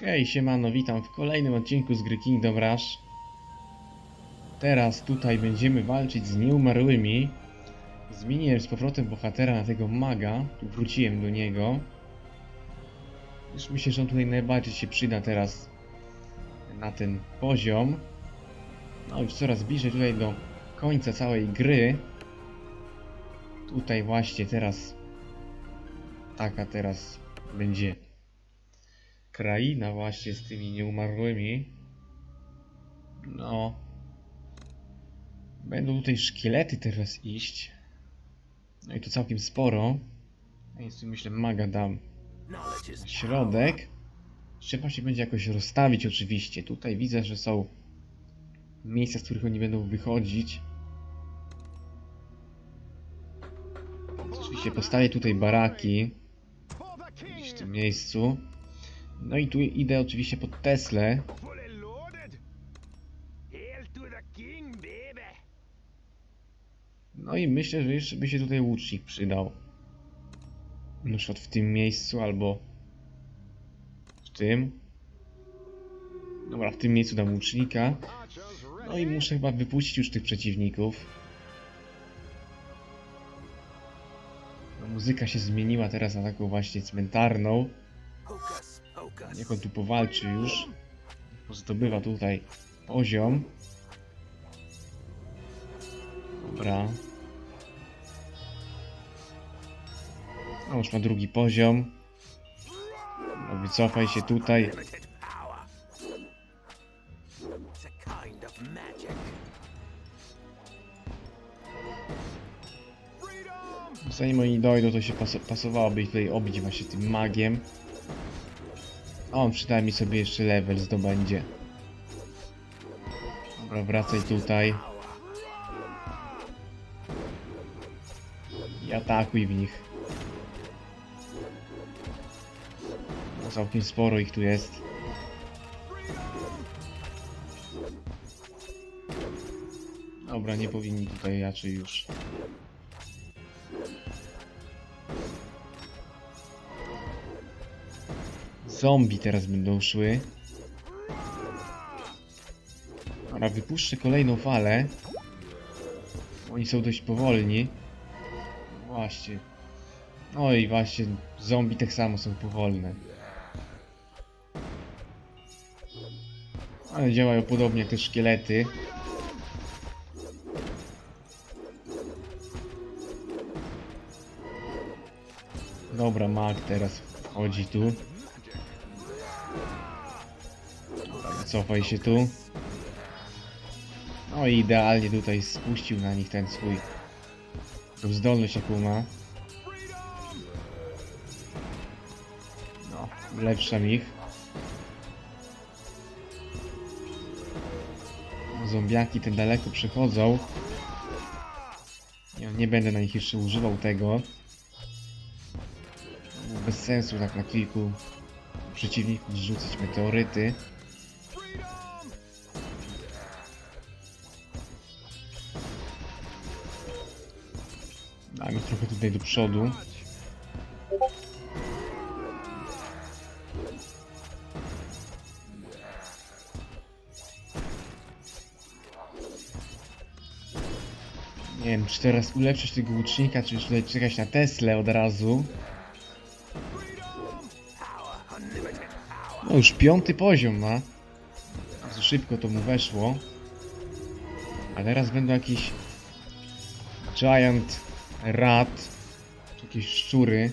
Hej, siemano, witam w kolejnym odcinku z gry Kingdom Rush. Teraz tutaj będziemy walczyć z nieumarłymi. Zmieniłem z powrotem bohatera na tego maga, tu wróciłem do niego. Już myślę, że on tutaj najbardziej się przyda teraz na ten poziom. No już coraz bliżej tutaj do końca całej gry. Tutaj właśnie teraz taka teraz będzie kraina właśnie z tymi nieumarłymi. No. Będą tutaj szkielety teraz iść. No i to całkiem sporo. A więc tu myślę maga dam środek. Trzeba się będzie jakoś rozstawić oczywiście. Tutaj widzę, że są miejsca, z których oni będą wychodzić. Oczywiście postawię tutaj baraki w tym miejscu. No i tu idę oczywiście pod Teslę. No i myślę, że jeszcze by się tutaj łucznik przydał. Na przykład w tym miejscu albo w tym. Dobra, w tym miejscu dam łucznika. No i muszę chyba wypuścić już tych przeciwników. No, muzyka się zmieniła teraz na taką właśnie cmentarną. Niech on tu powalczy już. Zdobywa tutaj poziom. Dobra. No już ma drugi poziom. No wycofaj się tutaj. Zanim oni dojdą, to się pas pasowałoby ich tutaj obić właśnie tym magiem. On przynajmniej sobie jeszcze level zdobędzie. Dobra, wracaj tutaj. I atakuj w nich. No, całkiem sporo ich tu jest. Dobra, nie powinni tutaj raczej już. Zombie teraz będą szły. Dobra, wypuszczę kolejną falę. Oni są dość powolni. Właśnie. No i właśnie, zombie tak samo są powolne. Ale działają podobnie jak te szkielety. Dobra, mag teraz wchodzi tu. Cofaj się tu. No i idealnie tutaj spuścił na nich ten swój tą zdolność jaką ma. No, ulepszam ich. Zombiaki ten daleko przychodzą. Nie, nie będę na nich jeszcze używał tego. No, Bez sensu tak na kilku przeciwników zrzucać meteoryty. Trochę tutaj do przodu. Nie wiem, czy teraz ulepszyć tego łucznika, czy już tutaj czekać na Teslę od razu. No już piąty poziom ma. Bardzo szybko to mu weszło. A teraz będą jakieś Giant Rat, czy jakieś szczury.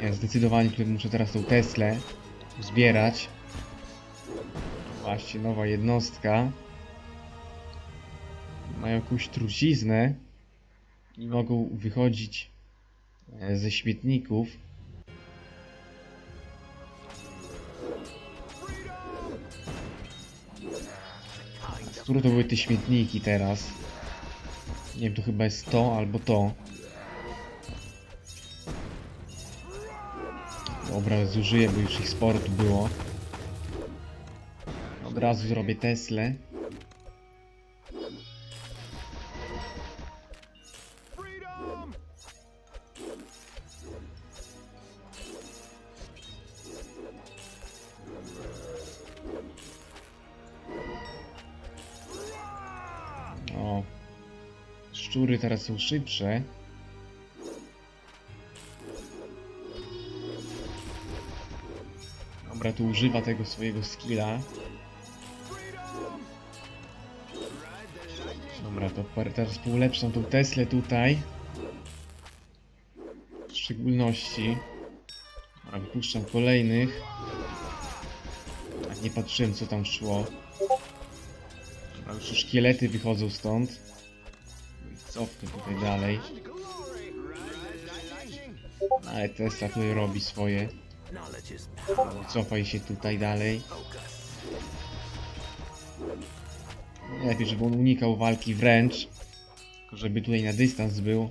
Nie, zdecydowanie tutaj muszę teraz tą Teslę zbierać. Właśnie, nowa jednostka. Mają jakąś truciznę i mogą wychodzić e, ze śmietników. Które to były te śmietniki teraz? Nie wiem, to chyba jest to albo to. Dobra, zużyję, bo już ich sporo tu było. Od razu zrobię Teslę. Szczury teraz są szybsze. Dobra, tu używa tego swojego skilla. Dobra, to teraz poulepszam tą Teslę tutaj. W szczególności. Dobra, wypuszczam kolejnych. A nie patrzyłem co tam szło. Dobra, już szkielety wychodzą stąd. Cofnę tutaj dalej. Ale Tesla tutaj robi swoje. Cofaj się tutaj dalej. Lepiej, żeby on unikał walki wręcz. Żeby tutaj na dystans był.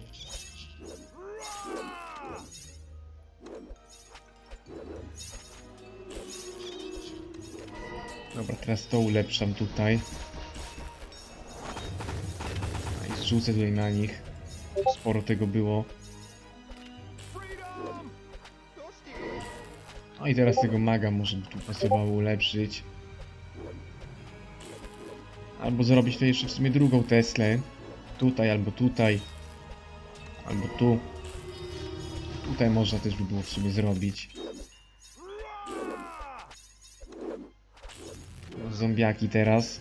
Dobra, teraz to ulepszam tutaj. I zrzucę tutaj na nich. Sporo tego było. No i teraz tego maga może by tu pasowało ulepszyć. Albo zrobić tutaj jeszcze w sumie drugą Teslę. Tutaj albo tutaj. Albo tu. Tutaj można też by było w sumie zrobić. Zombiaki teraz.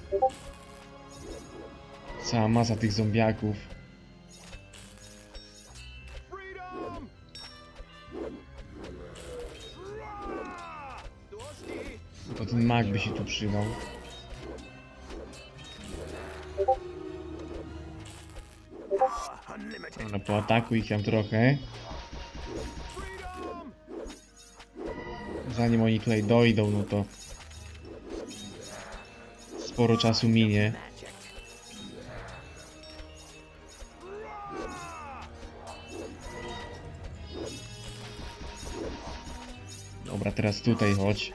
Cała masa tych zombiaków. To ten mag by się tu przydał. Dobra, poatakuj ich tam trochę. Zanim oni tutaj dojdą, no to sporo czasu minie. Teraz tutaj chodź.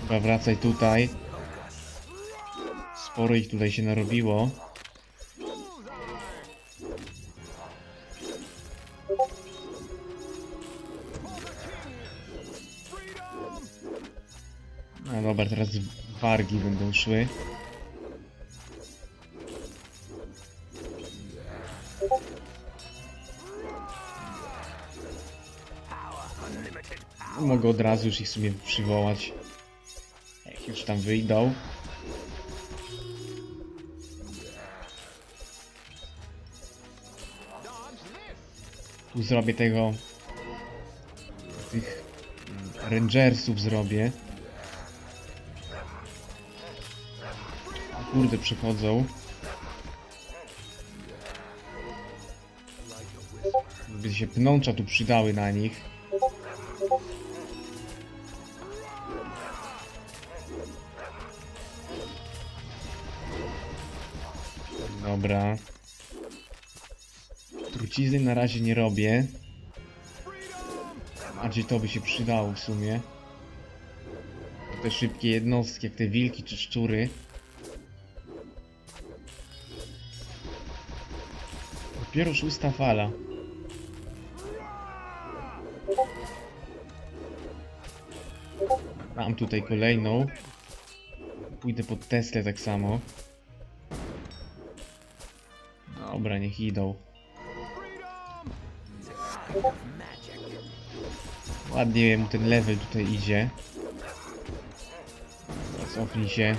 Dobra, wracaj tutaj. Sporo ich tutaj się narobiło. Unlimited. Mogę od razu już ich sobie przywołać. Jak już tam wyjdą. Zrobię tego... Tych Rangersów zrobię. Kurde, przychodzą. By się pnącza tu przydały na nich. Dobra. Trucizny na razie nie robię. Bardziej to by się przydało w sumie. Te szybkie jednostki, jak te wilki czy szczury. Dopiero szósta fala. Mam tutaj kolejną. Pójdę pod Teslę tak samo. Dobra, niech idą. Ładnie mu ten level tutaj idzie. Cofnij się.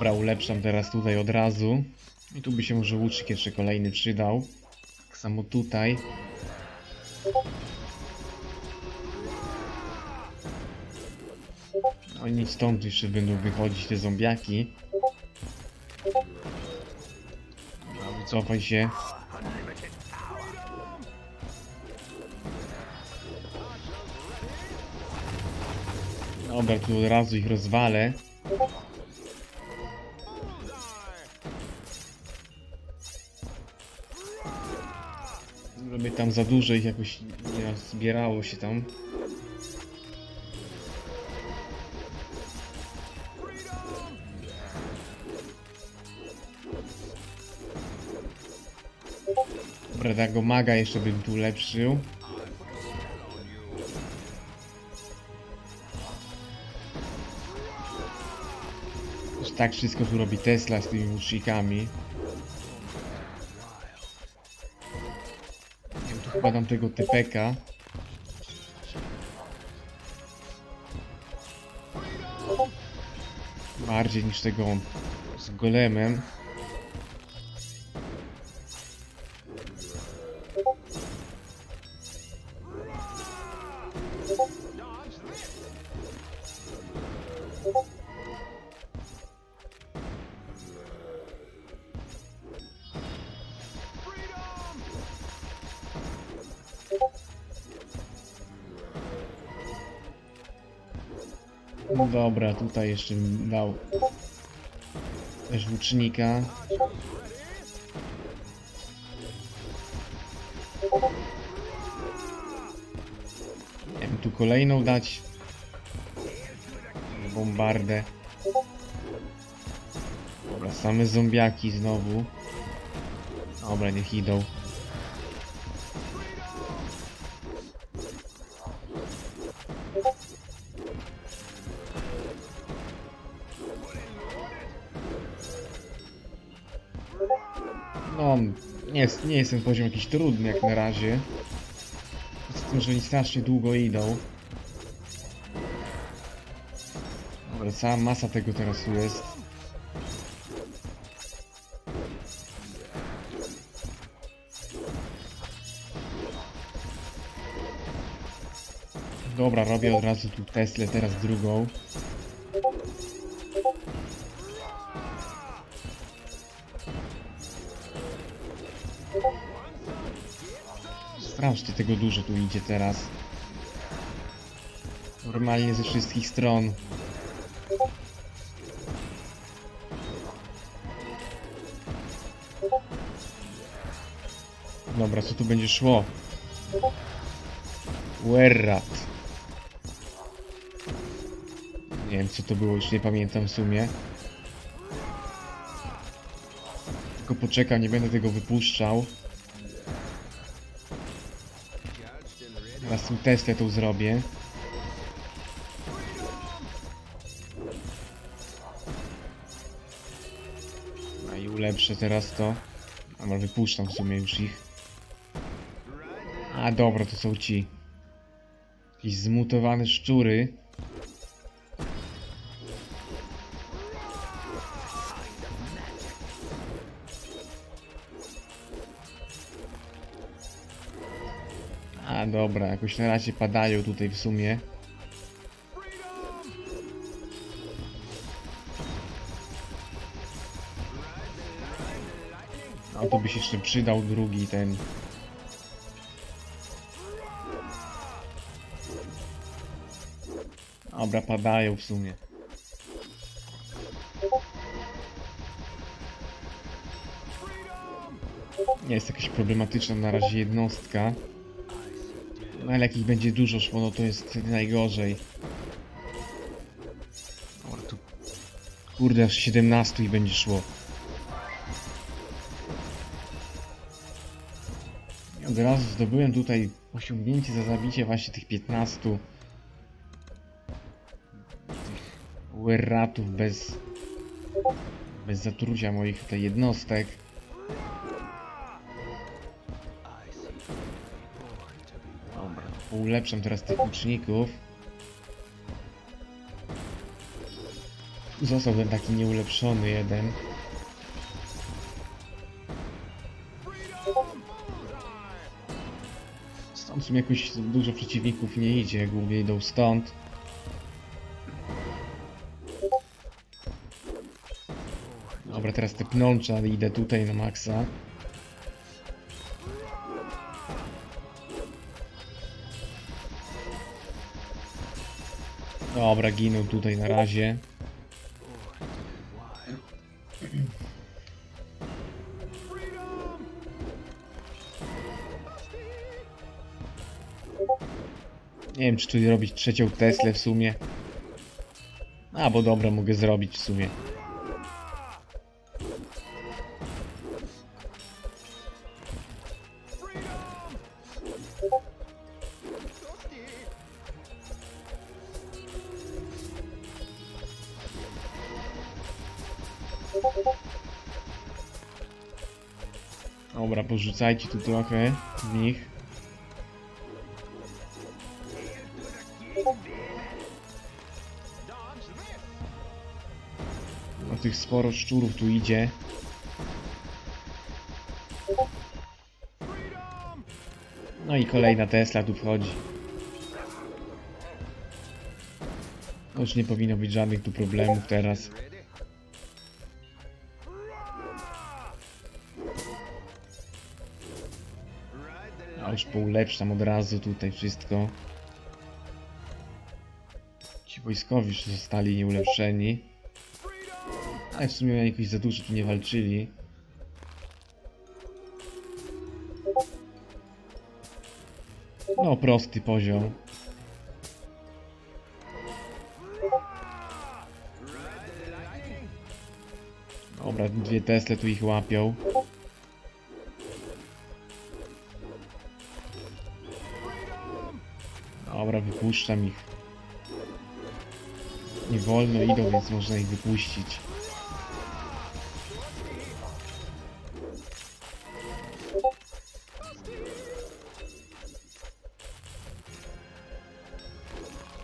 Dobra, ulepszam teraz tutaj od razu. I tu by się może łucznik jeszcze kolejny przydał. Tak samo tutaj. Oni stąd jeszcze będą wychodzić te zombiaki. Wycofaj się. Dobra, tu od razu ich rozwalę. Tam za dużo ich jakoś nie zbierało się tam. Dobra, tego maga jeszcze bym tu ulepszył. Już tak wszystko tu robi Tesla z tymi łucznikami. Nie wiem, tu chyba dam tego TPK. Bardziej niż tego z golemem. Tutaj jeszcze bym dał też łucznika. Nie wiem, tu kolejną dać. Bombardę. Dobra, same zombiaki znowu. Dobra, niech idą. Nie, jest, ten poziom jakiś trudny jak na razie. Z tym, że oni strasznie długo idą. Dobra, cała masa tego teraz jest. Dobra, robię od razu tu Teslę, teraz drugą. Strasznie tego dużo tu idzie teraz. Normalnie ze wszystkich stron. Dobra, co tu będzie szło? Werrat. Nie wiem co to było, już nie pamiętam w sumie. Tylko poczekam, nie będę tego wypuszczał. Teraz tu zrobię. A i ulepszę teraz to. Albo wypuszczam w sumie już ich. A dobra, to są ci. Jakieś zmutowane szczury. Dobra, jakoś na razie padają tutaj w sumie. No to by się jeszcze przydał drugi ten. Dobra, padają w sumie. Nie jest jakaś problematyczna na razie jednostka. Ale jak ich będzie dużo szło, no to jest najgorzej. Kurde, aż 17 i będzie szło. I od razu zdobyłem tutaj osiągnięcie za zabicie właśnie tych 15 tych werratów bez bez zatrucia moich tutaj jednostek. Ulepszam teraz tych łuczników. Został ten taki nieulepszony jeden. Stąd w sumie jakoś dużo przeciwników nie idzie, głównie idą stąd. Dobra, teraz te pnącza, idę tutaj na maksa. Dobra, giną tutaj na razie. Nie wiem, czy tu robić trzecią Teslę w sumie. A, bo dobra, mogę zrobić w sumie. Dobra, porzucajcie tu trochę w nich. No tych sporo szczurów tu idzie. No i kolejna Tesla tu wchodzi. Już nie powinno być żadnych tu problemów teraz. Poulepszam od razu tutaj wszystko. Ci wojskowi już zostali nieulepszeni. Ale w sumie jakoś za dużo tu nie walczyli. No, prosty poziom. Dobra, dwie Tesle tu ich łapią. Dobra, wypuszczam ich. Nie wolno idą, więc można ich wypuścić.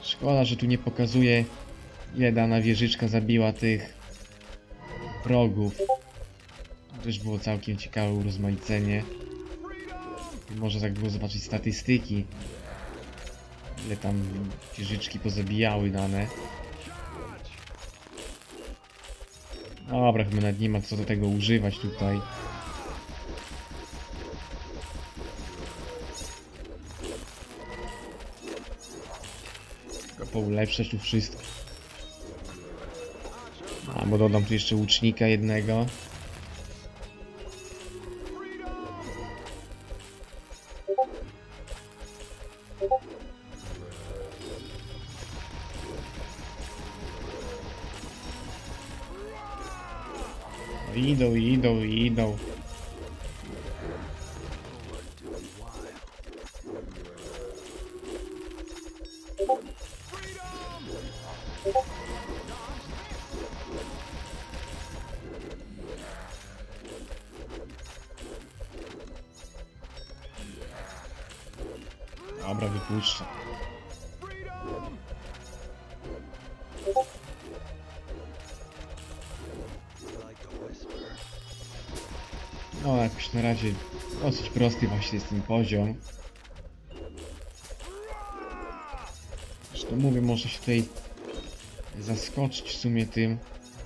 Szkoda, że tu nie pokazuje ile dana wieżyczka zabiła tych wrogów. To też było całkiem ciekawe urozmaicenie. Może tak było zobaczyć statystyki. Ile tam wieżyczki pozabijały dane. Dobra, chyba nawet nie ma co do tego używać tutaj. Tylko poulepszać tu wszystko. A, bo dodam tu jeszcze łucznika jednego. No Idą, idą, prosty właśnie jest ten poziom. Zresztą mówię, może się tutaj zaskoczyć w sumie tym,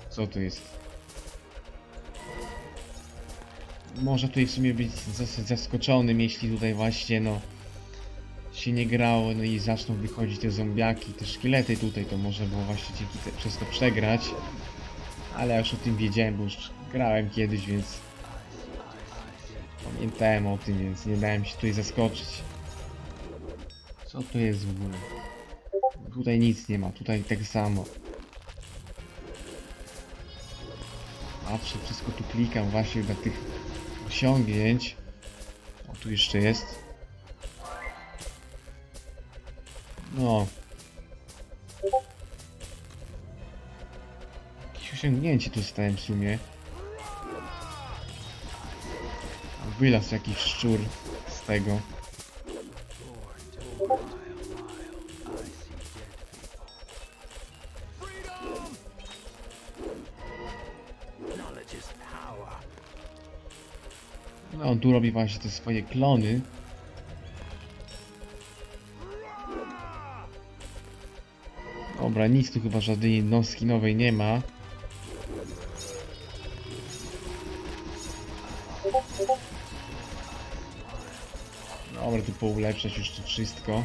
co to jest. Może tutaj w sumie być zaskoczonym, jeśli tutaj właśnie no się nie grało, no i zaczną wychodzić te zombiaki, te szkielety tutaj, to może było właśnie dzięki te, przez to przegrać. Ale ja już o tym wiedziałem, bo już grałem kiedyś, więc Pamiętałem o tym, więc nie dałem się tutaj zaskoczyć. Co to jest w ogóle? Tutaj nic nie ma, tutaj tak samo. Patrzę, wszystko tu klikam właśnie dla tych osiągnięć. O, tu jeszcze jest. No. Jakieś osiągnięcie tu stałem w sumie. Wylazł jakiś szczur z tego. No tu robi właśnie te swoje klony. Dobra, nic tu chyba żadnej jednostki nowej nie ma. Dobra, tu poulepszać już to wszystko.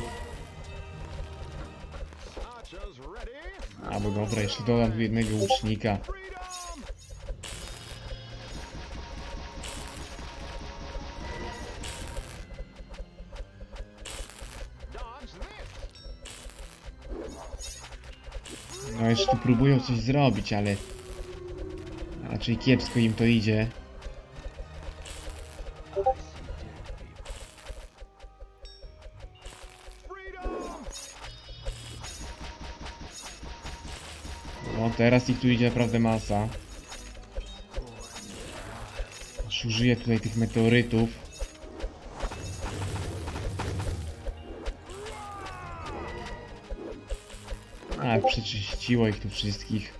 Albo dobra, jeszcze dodam tu jednego łucznika. No jeszcze tu próbują coś zrobić, ale raczej kiepsko im to idzie. Teraz ich tu idzie naprawdę masa. Aż użyję tutaj tych meteorytów. A, przeczyściło ich tu wszystkich.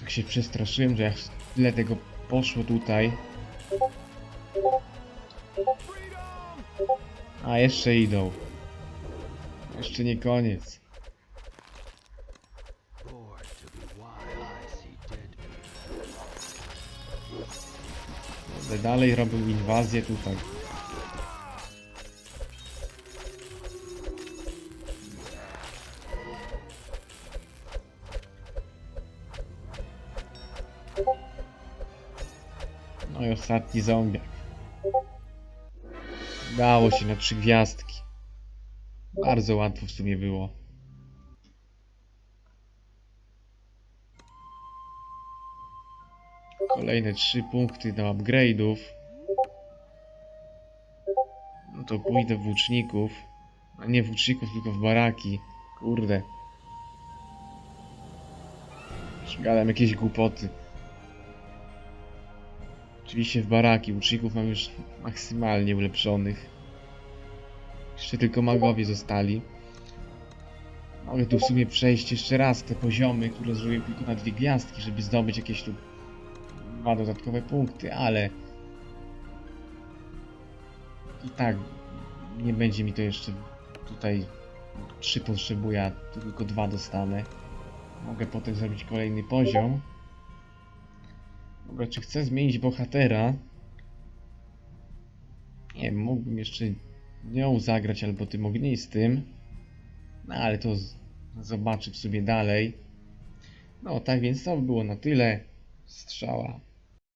Tak się przestraszyłem, że jak tyle tego poszło tutaj. A, jeszcze idą. Jeszcze nie koniec. Będę dalej robił inwazję tutaj. No i ostatni zombiak. Dało się na trzy gwiazdki. Bardzo łatwo w sumie było. Kolejne trzy punkty do upgrade'ów. No to pójdę w łuczników. A nie w łuczników, tylko w baraki. Kurde. Gadam jakieś głupoty. Oczywiście w baraki. Łuczników mam już maksymalnie ulepszonych. Jeszcze tylko magowie zostali. Mogę tu w sumie przejść jeszcze raz te poziomy, które zrobiłem tylko na dwie gwiazdki, żeby zdobyć jakieś tu dwa dodatkowe punkty, ale i tak nie będzie mi to jeszcze tutaj trzy potrzebuję, a tylko dwa dostanę. Mogę potem zrobić kolejny poziom. Mogę, czy chcę zmienić bohatera? Nie mógłbym jeszcze nią zagrać albo tym ognistym. No ale to z- zobaczę w sobie dalej. No tak więc to by było na tyle. Strzała.